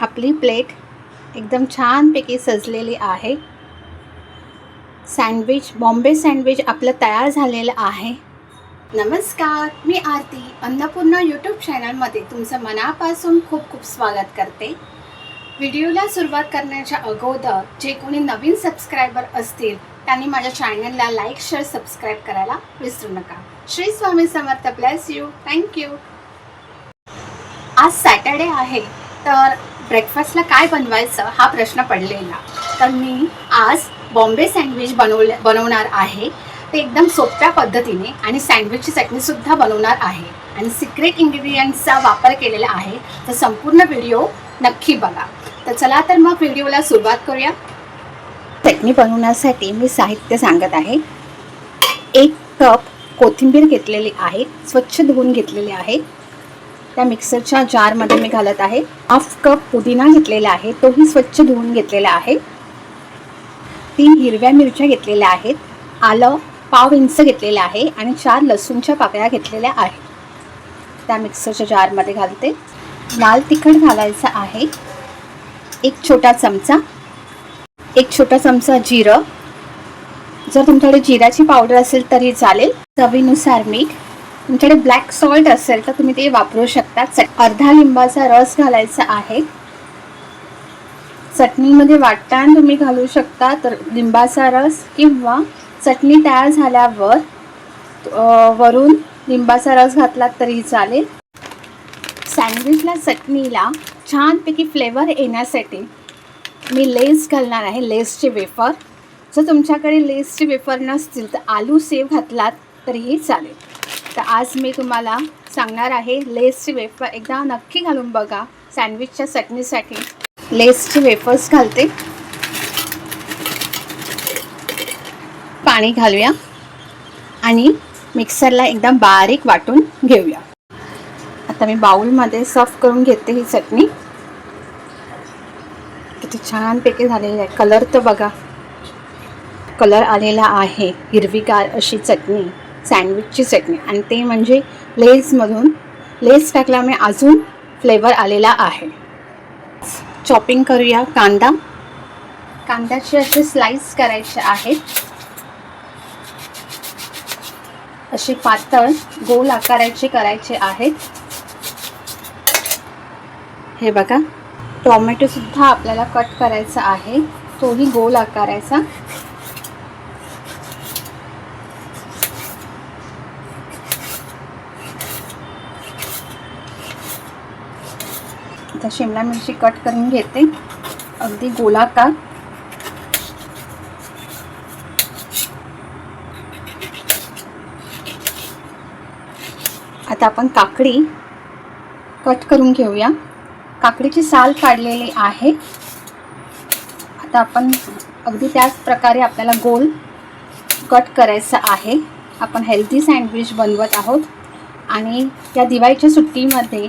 आपली प्लेट एकदम छानपैकी सजलेली आहे. सँडविच बॉम्बे सँडविच आपलं तयार झालेलं आहे. नमस्कार मी आरती अन्नपूर्णा यूट्यूब चॅनलमध्ये तुमचं मनापासून खूप खूप स्वागत करते. व्हिडिओला सुरुवात करण्याच्या अगोदर जे कोणी नवीन सबस्क्रायबर असतील त्यांनी माझ्या चॅनलला लाईक शेअर सबस्क्राईब करायला विसरू नका. Shri Swami Samarth bless you thank you आज सॅटर्डे आहे तर ब्रेकफास्टला काय बनवायचं हा प्रश्न पडलेला. तर मी आज बॉम्बे सँडविच बनवले बनवणार आहे. ते एकदम सोप्या पद्धतीने आणि सँडविचची चटणीसुद्धा बनवणार आहे. आणि सिक्रेट इन्ग्रेडियंट्सचा वापर केलेला आहे. तर संपूर्ण व्हिडिओ नक्की बघा. तर चला तर मग व्हिडिओला सुरुवात करूया. चटणी बनवण्यासाठी मी साहित्य सांगत आहे. एक कप कोथिंबीर घेतलेली आहे. स्वच्छ धुवून घेतलेली आहे. त्या मिक्सरच्या जारमध्ये मी घालत आहे. हाफ कप पुदिना घेतलेला आहे. तोही स्वच्छ धुवून घेतलेला आहे. तीन हिरव्या मिरच्या घेतलेल्या आहेत. आलं पाव इंच घेतलेलं आहे आणि चार लसूणच्या पाकळ्या घेतलेल्या आहेत. त्या मिक्सरच्या जारमध्ये घालते. लाल तिखट घालायचं आहे. एक छोटा चमचा. एक छोटा चमचा जिरं. जर तुमच्याकडे जिऱ्याची पावडर असेल तरी चालेल. चवीनुसार मीठ. तुमच्याकडे ब्लॅक सॉल्ट असेल तर तुम्ही ते वापरू शकता. अर्धा लिंबाचा रस घालायचा आहे. चटणीमध्ये वाटताना तुम्ही घालू शकता तर लिंबाचा रस किंवा चटणी तयार झाल्यावर वरून लिंबाचा रस घातला तरी चालेल. सँडविचला चटणीला छानपैकी फ्लेवर येण्यासाठी मी लेस घालणार आहे लेसचे वेफर जर तुमच्याकडे लेसचे वेफर नसतील तर आलू सेव घातलात तरीही चालेल. तर आज मी तुम्हाला सांगणार आहे लेसचे वेफर. एकदा नक्की घालून बघा सँडविचच्या चटणीसाठी. लेसचे वेफर्स घालते. पाणी घालूया. आणि मिक्सरला एकदम बारीक वाटून घेऊया. आता मी बाउलमध्ये सर्व करून घेते ही चटणी. किती छानपैकी झालेली आहे. कलर तर बघा. कलर आलेला आहे. हिरवीगार अशी चटणी. सँडविचची चटणी. आणि ते म्हणजे लेसमधून लेस टाकल्यामुळे अजून फ्लेवर आलेला आहे. चॉपिंग करूया कांदा. कांद्याचे असे स्लाइस करायचे आहेत असे पातळ गोल आकाराचे करायचे आहेत. हे बघा टॉमॅटोसुद्धा आपल्याला कट करायचा आहे. तोही गोल आकाराचा. आता शिमला मिरची कट करून घेते. अगदी गोलाकार. आता आपण काकडी कट करून घेऊया. काकडीची साल काढलेली आहे. आता आपण अगदी त्याच प्रकारे आपल्याला गोल कट करायचं आहे. आपण हेल्दी सँडविच बनवत आहोत. आणि या दिवाळीच्या सुट्टीमध्ये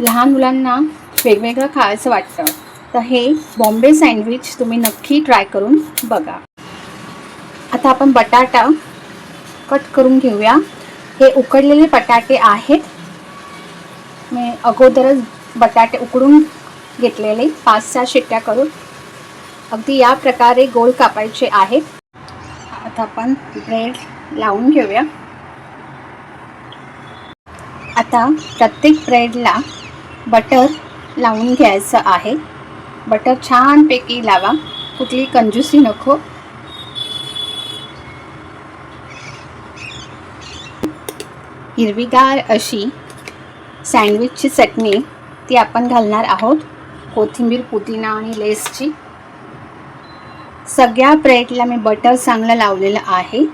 लहान मुलांना वेगवेगळं खायचं वाटतं तर हे बॉम्बे सँडविच तुम्ही नक्की ट्राय करून बघा. आता आपण बटाटा कट करून घेऊया. हे उकडलेले बटाटे आहेत. मी अगोदरच बटाटे उकडून घेतलेले पाच सहा शिट्ट्या करून. अगदी या प्रकारे गोल कापायचे आहेत. आता आपण ब्रेड लावून घेऊया. आता प्रत्येक ब्रेडला बटर लावून घ्यायचं आहे. बटर छानपैकी लावा. कुठली कंजूसी नको. हिरवीगार अशी सँडविचची चटणी ती आपण घालणार आहोत. कोथिंबीर पुदिना आणि लेसची. सगळ्या ब्रेडला मी बटर चांगलं लावलेलं आहे.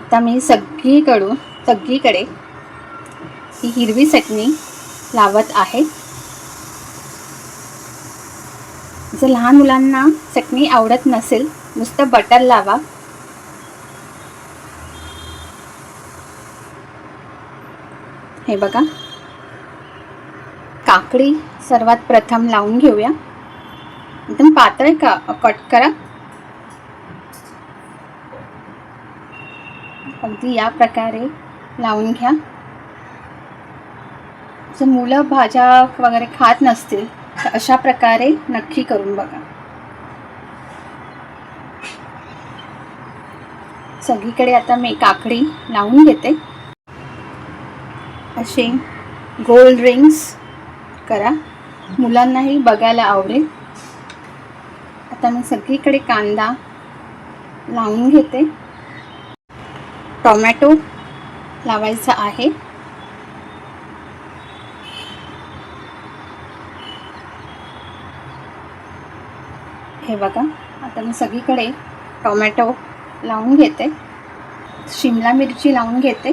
आता मी सगळीकडून सगळीकडे ही हिरवी चटणी लावत आहे. जर लहान मुलांना चटणी आवडत नसेल नुसतं बटर लावा. हे बघा. काकडी सर्वात प्रथम लावून घेऊया. एकदम पातळ का कट करा. अगदी या प्रकारे लावून घ्या. जर मुलं भाज्या वगैरे खात नसतील तर अशा प्रकारे नक्की करून बघा. सगळीकडे आता मी काकडी लावून घेते. असे गोल्ड रिंग्स करा. मुलांनाही बघायला आवडेल. आता मी सगळीकडे कांदा लावून घेते. टोमॅटो लावायचा आहे. हे बघा. आता मी सगळीकडे टोमॅटो लावून घेते. शिमला मिरची लावून घेते.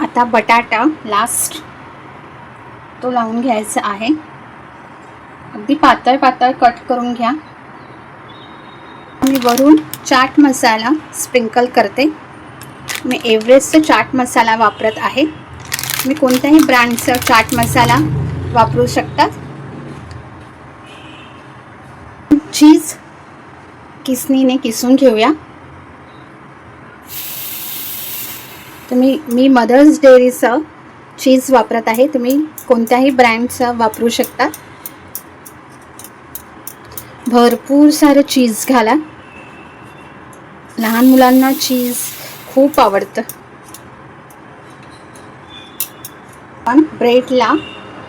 आता बटाटा लास्ट तो लावून घ्यायचा आहे. अगदी पातळ पातळ कट करून घ्या. मी वरून चाट मसाला स्प्रिंकल करते. मी एव्हरेस्टचा चाट मसाला वापरत आहे. तुम्ही कोणत्याही ब्रँडचा चाट मसाला वापरू शकतात. चीज किसनीने किसून घेऊया. तुम्ही मी मदर्स डेअरीचं चीज वापरत आहे. तुम्ही कोणत्याही ब्रँडचं वापरू शकता भरपूर सारं चीज घाला. लहान मुलांना चीज खूप आवडतं. पण ब्रेडला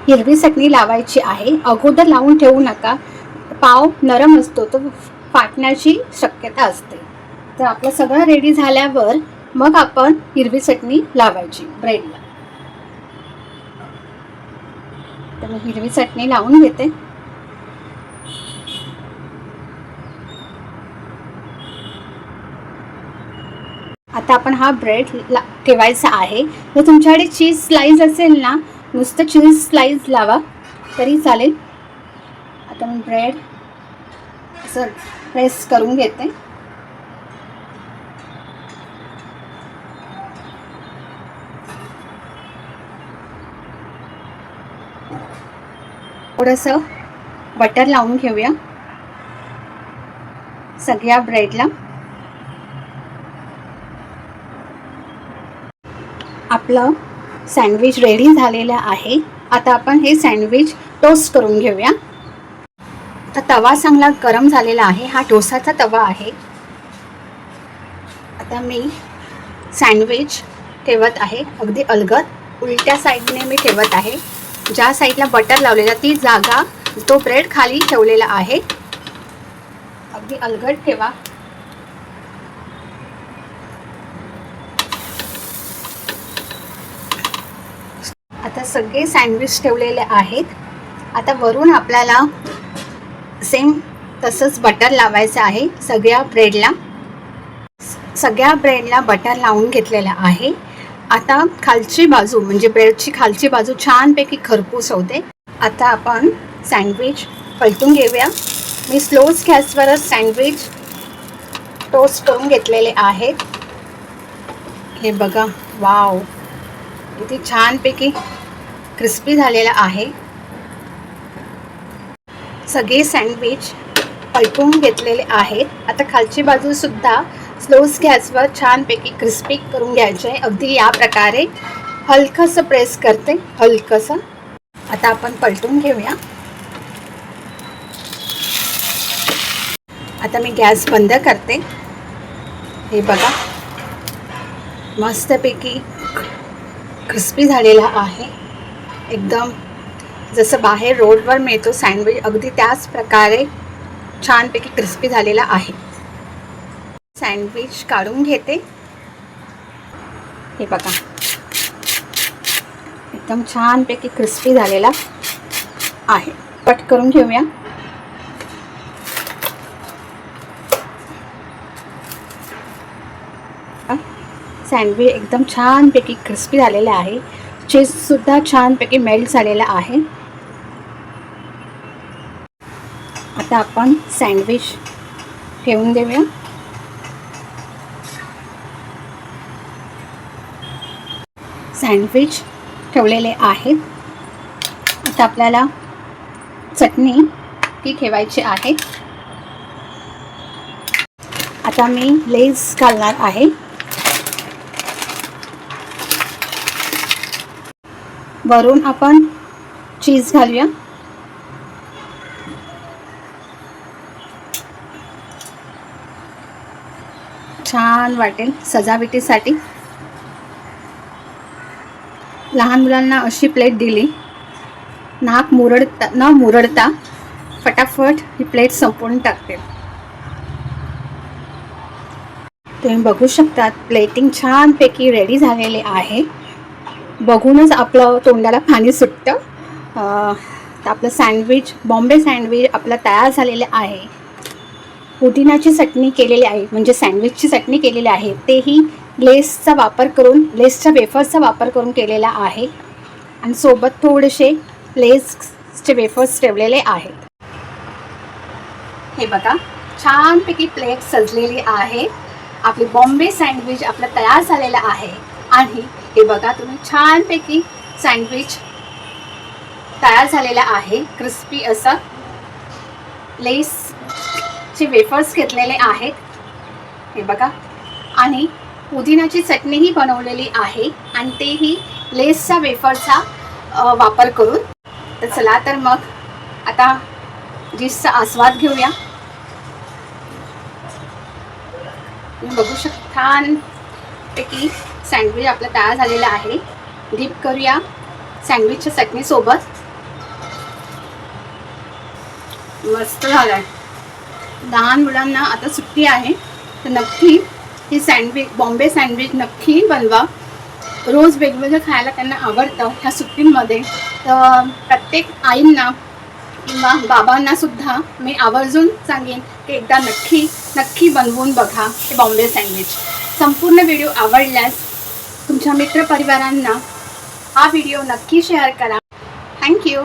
हिरवी चटणी लावायची आहे. अगोदर लावून ठेवू नका. पाव नरम असतो तो फाटण्याची शक्यता असते. तर आपलं सगळं रेडी झाल्यावर मग आपण हिरवी चटणी लावायची ब्रेडला. तर मी हिरवी चटणी लावून घेते. आता आपण हा ब्रेड ला ठेवायचा आहे. जर तुमच्याकडे चीज स्लाईज असेल ना नुसतं चीज स्लाईज लावा तरी चालेल. आता मी ब्रेड असं प्रेस करून घेते. थोडंसं बटर लावून घेऊया. सगळ्या ब्रेडला आपलं सँडविच रेडी झालेलं आहे. आता आपण हे सँडविच टोस्ट करून घेऊया. आता तवा चांगला गरम झालेला आहे. हा डोसाचा तवा आहे. आता मी सँडविच ठेवत आहे. अगदी अलगद. उलट्या साईडने मी ठेवत आहे. ज्या साईडला बटर लावलेला ती जागा तो ब्रेड खाली ठेवलेला आहे. अगदी अलगद ठेवा. आता सगळे सँडविच ठेवलेले आहेत. आता वरून आपल्याला सेम तसंच बटर लावायचं आहे. सगळ्या ब्रेडला सगळ्या ब्रेडला बटर लावून घेतलेलं आहे. आता खालची बाजू म्हणजे ब्रेडची खालची बाजू छानपैकी खरपूस होते. आता आपण सँडविच पलटून घेऊया. मी स्लोच गॅसवरच सँडविच टोस्ट करून घेतलेले आहेत. हे बघा वाव किती छानपैकी क्रिस्पी झालेला आहे. सगळे सँडविच पलटून घेतलेले आहेत. आता खालची बाजूसुद्धा स्लोस गॅसवर छानपैकी क्रिस्पी करून घ्यायचे आहे. अगदी या प्रकारे हलकंसं प्रेस करते. हलकंसं. आता आपण पलटून घेऊया. आता मी गॅस बंद करते. हे बघा. मस्तपैकी क्रिस्पी झालेला आहे. एकदम जसं बाहेर रोडवर मिळतो सँडविच अगदी त्याच प्रकारे छानपैकी क्रिस्पी झालेला आहे. सँडविच काढून घेते. हे बघा. एकदम छानपैकी क्रिस्पी झालेला आहे. कट करून घेऊया. सँडविच एकदम छानपैकी क्रिस्पी झालेले आहे. चीजसुद्धा छानपैकी मेल्ट झालेला आहे. आता आपण सँडविच ठेवून देऊया. सँडविच ठेवलेले आहेत. आता आपल्याला चटणी ती ठेवायची आहे. आता मी लेस घालणार आहे. वरून आपण चीज घालूया. छान वाटेल सजावटीसाठी. लहान मुलांना अशी प्लेट दिली. नाक मुरडता न मुरडता फटाफट ही प्लेट संपवून टाकते. तुम्ही बघू शकतात प्लेटिंग छानपैकी रेडी झालेले आहे. बघूनच आपलं तोंडाला पाणी सुटतं. तर आपलं सँडविच बॉम्बे सँडविच आपलं तयार झालेलं आहे. पुदिनाची चटणी केलेली आहे म्हणजे सँडविचची चटणी केलेली आहे. तेही लेसचा वापर करून लेसच्या वेफर्सचा वापर करून केलेला आहे. आणि सोबत थोडेसे लेसचे वेफर्स ठेवलेले आहेत. हे बघा छानपैकी प्लेट सजलेली आहे. आपली बॉम्बे सँडविच आपलं तयार झालेलं आहे. आणि हे बघा तुम्ही छानपैकी सँडविच तयार झालेलं आहे. क्रिस्पी असं लेसचे वेफर्स घेतलेले आहेत. हे बघा. आणि पुदिनाची चटणीही बनवलेली आहे आणि तेही लेसचा वेफरचा वापर करून. तर चला तर मग आता डिशचा आस्वाद घेऊया. तुम्ही बघू शकता छानपैकी सँडविच आपलं तयार झालेलं आहे. डिप करूया सँडविचच्या चटणीसोबत मस्त झालं आहे लहान मुलांना आता सुट्टी आहे तर नक्की ही सँडविच बॉम्बे सँडविच नक्की बनवा. रोज वेगवेगळं खायला त्यांना आवडतं ह्या सुट्टींमध्ये. तर प्रत्येक आईंना किंवा बाबांना सुद्धा मी आवर्जून सांगेन की एकदा नक्की नक्की बनवून बघा हे बॉम्बे सँडविच. संपूर्ण व्हिडिओ आवडल्यास तुमच्या मित्रपरिवारांना हा व्हिडिओ नक्की शेअर करा. थँक्यू